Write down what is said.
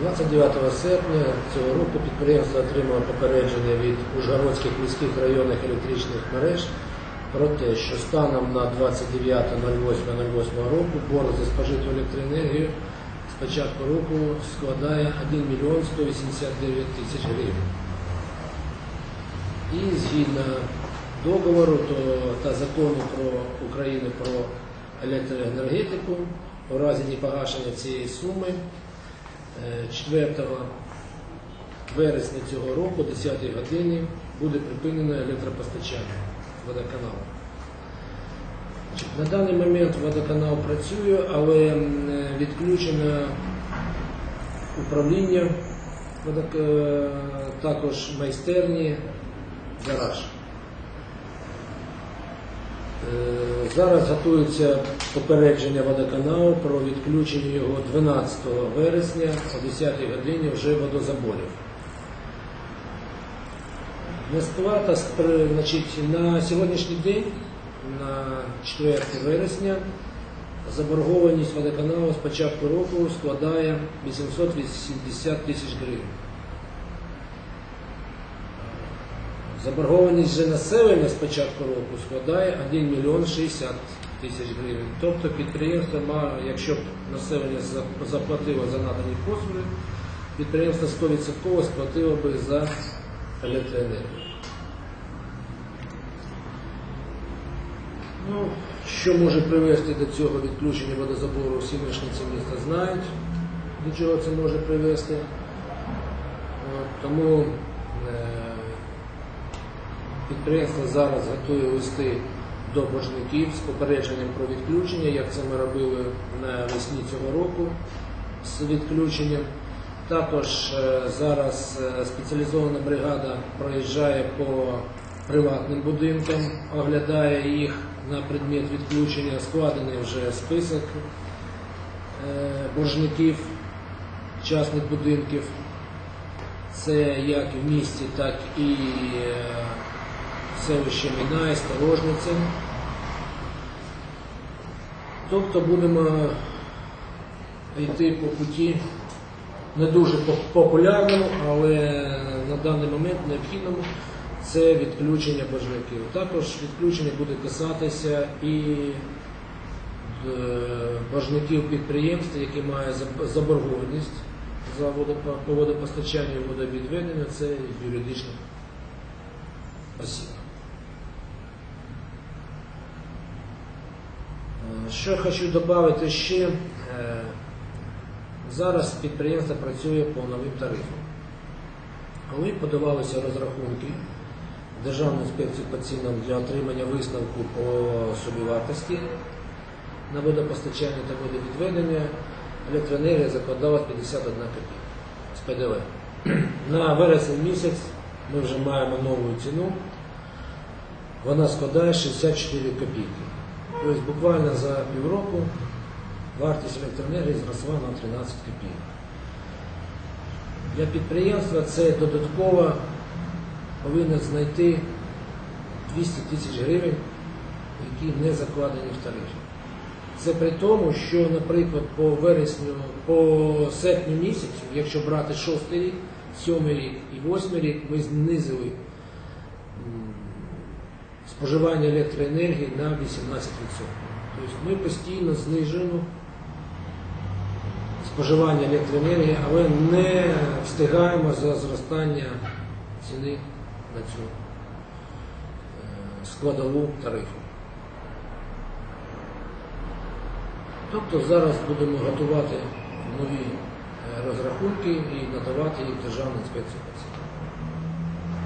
29 серпня цього року підприємство отримало попередження від Ужгородських міських районних електричних мереж про те, що станом на 29.08.08 року борг за спожиту електроенергію з початку року складає 1 мільйон 189 тисяч гривень. І згідно договору та закону про України про електроенергетику, у разі непогашення цієї суми 4 вересня цього року, 10 годині, буде припинено електропостачання водоканалу. На даний момент водоканал працює, але відключено управління, е, також майстерні, гараж. Е, Зараз готується попередження водоканалу про відключення його 12 вересня о 10 годині вже водозаборів. Несплата значить, на сьогоднішній день, на 4 вересня, заборгованість водоканалу з початку року складає 880 тисяч гривень. Заборгованість же населення з початку року складає 1 мільйон 60 тисяч гривень. Тобто підприємство має, якщо б населення заплатило за надані послуги, підприємство 100% сплатило би за електроенергію. Ну, що може привести до цього відключення водозабору, всі мешканці міста знають, до чого це може привести. Тому е, підприємство зараз готує листи до боржників з попередженням про відключення, як це ми робили навесні цього року з відключенням. Також е, зараз е, спеціалізована бригада проїжджає по приватним будинкам, оглядає їх на предмет відключення, складений вже список е, боржників частних будинків. Це як в місті, так і селище Мінай, Сторожниця. Тобто будемо йти по путі не дуже популярному, але на даний момент необхідному це відключення боржників. Також відключення буде касатися і е, боржників підприємств, які мають заборгованість за водопо- по водопостачанню і водовідведення, це юридичних осіб. Що хочу додати ще, е, зараз підприємство працює по новим тарифам. Коли подавалися розрахунки в Державну інспекцію по цінам для отримання висновку по собівартості на водопостачання та водовідведення, електроенергія закладала 51 копійка з ПДВ. На вересень місяць ми вже маємо нову ціну, вона складає 64 копійки. Тобто буквально за півроку вартість електроенергії зросла на 13 копійок. Для підприємства це додатково повинно знайти 200 тисяч гривень, які не закладені в тарифі. Це при тому, що, наприклад, по вересню, по серпню місяцю, якщо брати шостий рік, сьомий рік і восьмий рік, ми знизили споживання електроенергії на 18%. Тобто ми постійно знижуємо споживання електроенергії, але не встигаємо за зростання ціни на цю е, складову тарифу. Тобто зараз будемо готувати нові е, розрахунки і надавати їх Державній інспекції.